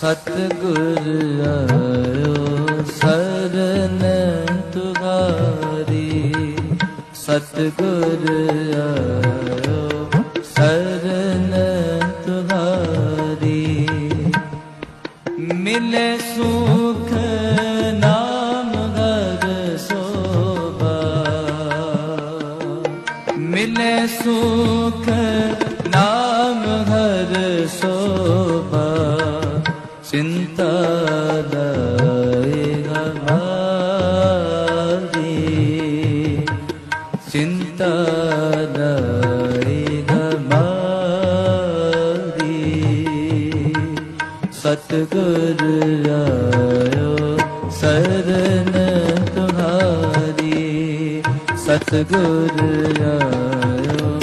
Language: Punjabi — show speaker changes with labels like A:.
A: ਸਤਿਗੁਰ ਆਇਓ, ਸਰਨ ਤੁਹਾਰੀ ਸਤਿਗੁਰ ਆਇਓ, ਸਰਨ ਤੁਹਾਰੀ ਮਿਲੇ ਸੁਖ ਨਾਮ ਹਰ ਸੋਭਾ। ਮਿਲੇ ਸੁਖ ਨਾਮ ਹਰ ਸੋਭਾ। ਚਿੰਤਾ ਦਾਇ ਹਮਾਰੀ ਚਿੰਤਾ ਦਾਇ ਹਮਾਰੀ ਸਤਿਗੁਰ ਆਇਓ ਸਰਨ ਤੁਹਾਰੀ। ਸਤਿਗੁਰ ਆਇਓ